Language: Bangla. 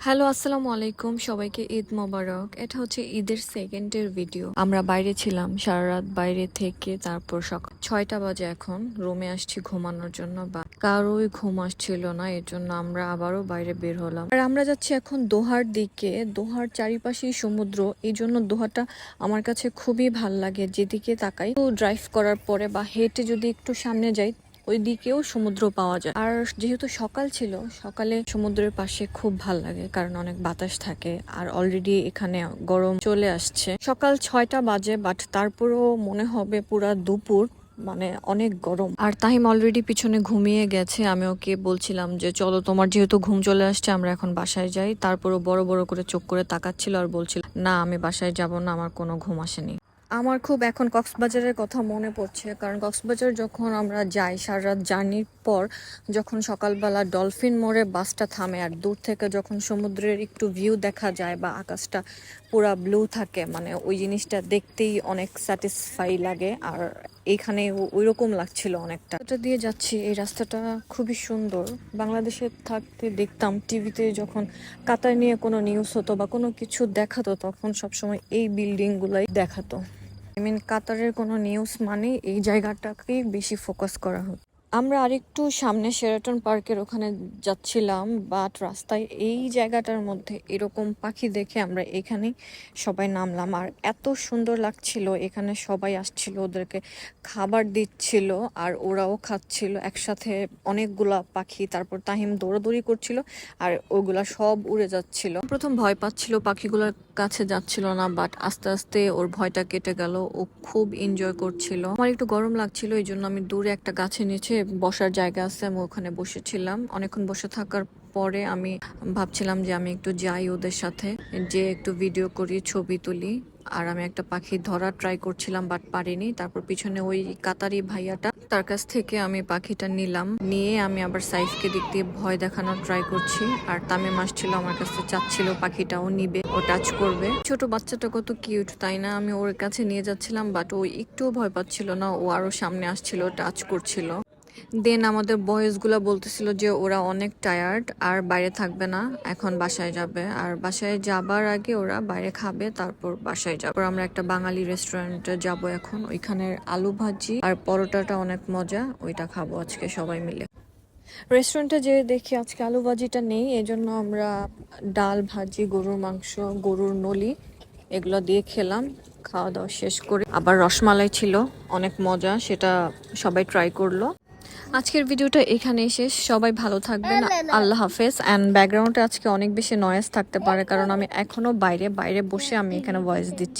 হ্যালো, আসসালামু আলাইকুম। সবাইকে ঈদ মোবারক। এটা হচ্ছে ঈদের সেকেন্ডের ভিডিও আমরা বাইরে ছিলাম সারা রাত বাইরে থেকে তারপর সকাল ছয়টা বাজে এখন। রুমে আসছি ঘুমানোর জন্য, বা কারোই ঘুম আসছিল না, এর জন্য আমরা আবারও বাইরে বের হলাম। আর আমরা যাচ্ছি এখন দোহার দিকে। দোহার চারিপাশেই সমুদ্র। এই জন্য দোহাটা আমার কাছে খুবই ভালো লাগে। যেদিকে তাকাই ড্রাইভ করার পরে বা হেঁটে যদি একটু সামনে যাই ওই দিকেও সমুদ্র পাওয়া যায়। আর যেহেতু সকাল ছিল, সকালে সমুদ্রের পাশে খুব ভালো লাগে, কারণ অনেক বাতাস থাকে। আর অলরেডি এখানে গরম চলে আসছে। সকাল ছয়টা বাজে বাট তারপরেও মনে হবে পুরা দুপুর মানে অনেক গরম। আর তাহিম অলরেডি পিছনে ঘুমিয়ে গেছে। আমি ওকে বলছিলাম যে, চলো, তোমার যেহেতু ঘুম চলে আসছে, আমরা এখন বাসায় যাই। তারপরও বড় বড় করে চোখ করে তাকাচ্ছিল আর বলছিল, না, আমি বাসায় যাব না, আমার কোনো ঘুম আসেনি। আমার খুব এখন কক্সবাজারের কথা মনে পড়ছে। কারণ কক্সবাজার যখন আমরা যাই সারা রাত জার্নির পর, যখন সকালবেলা ডলফিন মোড়ে বাসটা থামে আর দূর থেকে যখন সমুদ্রের একটু ভিউ দেখা যায় বা আকাশটা পুরা ব্লু থাকে মানে ওই জিনিসটা দেখতেই অনেক স্যাটিসফাই লাগে আর এইখানে ওই রকম লাগছিল অনেকটা। এটা দিয়ে যাচ্ছি, এই রাস্তাটা খুবই সুন্দর। বাংলাদেশে থাকতে দেখতাম, টিভিতে যখন কাতার নিয়ে কোনো নিউজ হতো বা কোনো কিছু দেখাতো, তখন সবসময় এই বিল্ডিংগুলাই দেখাতো। আই মিন কাতারের কোনো নিউজ মানে এই জায়গাটাকেই বেশি ফোকাস করা হতো আমরা আরেকটু সামনে শেরাটন পার্কের ওখানে যাচ্ছিলাম বাট রাস্তায় এই জায়গাটার মধ্যে এরকম পাখি দেখে আমরা এখানেই সবাই নামলাম। আর এত সুন্দর লাগছিল, এখানে সবাই আসছিল, ওদেরকে খাবার দিচ্ছিল আর ওরাও খাচ্ছিল। একসাথে অনেকগুলা পাখি, তারপর তাহিম দৌড়াদৌড়ি করছিল আর ওগুলা সব উড়ে যাচ্ছিল। প্রথম ভয় পাচ্ছিল পাখিগুলোর কাছে যাচ্ছিল না বাট আস্তে আস্তে ওর ভয়টা কেটে গেল। ও খুব এনজয় করছিল। আমার একটু গরম লাগছিল এই জন্য আমি দূরে একটা গাছের নিচে বসার জায়গা আছে, আমি ওখানে বসেছিলাম। অনেকক্ষণ বসে থাকার পরে আমি ভাবছিলাম যে আমি একটু যাই ওদের সাথে, যে একটু ভিডিও করি, ছবি তুলি। আর আমি একটা পাখি ধরার ট্রাই করছিলাম বাট পারিনি। তারপর পিছনে ওই কাতারি ভাইয়াটা, তার কাছ থেকে আমি পাখিটা নিলাম। নিয়ে আমি আবার সাইফকে দিক দিয়ে ভয় দেখানোর ট্রাই করছি। আর তামিম আসছিল আমার কাছে, চাচ্ছিল পাখিটাও নিবে, ও টাচ করবে। ছোট বাচ্চাটা কত কিউট তাই না? আমি ওর কাছে নিয়ে যাচ্ছিলাম বাট ও একটুও ভয় পাচ্ছিল না। ও আরও সামনে আসছিল টাচ করছিল। দেন আমাদের বয়েজগুলো বলতেছিল যে ওরা অনেক টায়ার্ড আর বাইরে থাকবে না, এখন বাসায় যাবে। আর বাসায় যাবার আগে ওরা বাইরে খাবে, তারপর বাসায় যাবে। আমরা একটা বাঙালি রেস্টুরেন্টে যাব এখন। ওইখানের আলু ভাজি আর পরোটাটা অনেক মজা, ওইটা খাব আজকে সবাই মিলে। রেস্টুরেন্টে যেয়ে দেখি আজকে আলু ভাজিটা নেই এই জন্য আমরা ডাল ভাজি, গরুর মাংস, গরুর নলি, এগুলো দিয়ে খেলাম। খাওয়া দাওয়া শেষ করে আবার রসমালাই ছিল, অনেক মজা, সেটা সবাই ট্রাই করল। আজকের ভিডিওটা এখানে শেষ। সবাই ভালো থাকবেন। আল্লাহ হাফেজ। অ্যান্ড ব্যাকগ্রাউন্ডে আজকে অনেক বেশি নয়েজ থাকতে পারে কারণ আমি এখনও বাইরে বাইরে বসে আমি এখানে ভয়েস দিচ্ছি।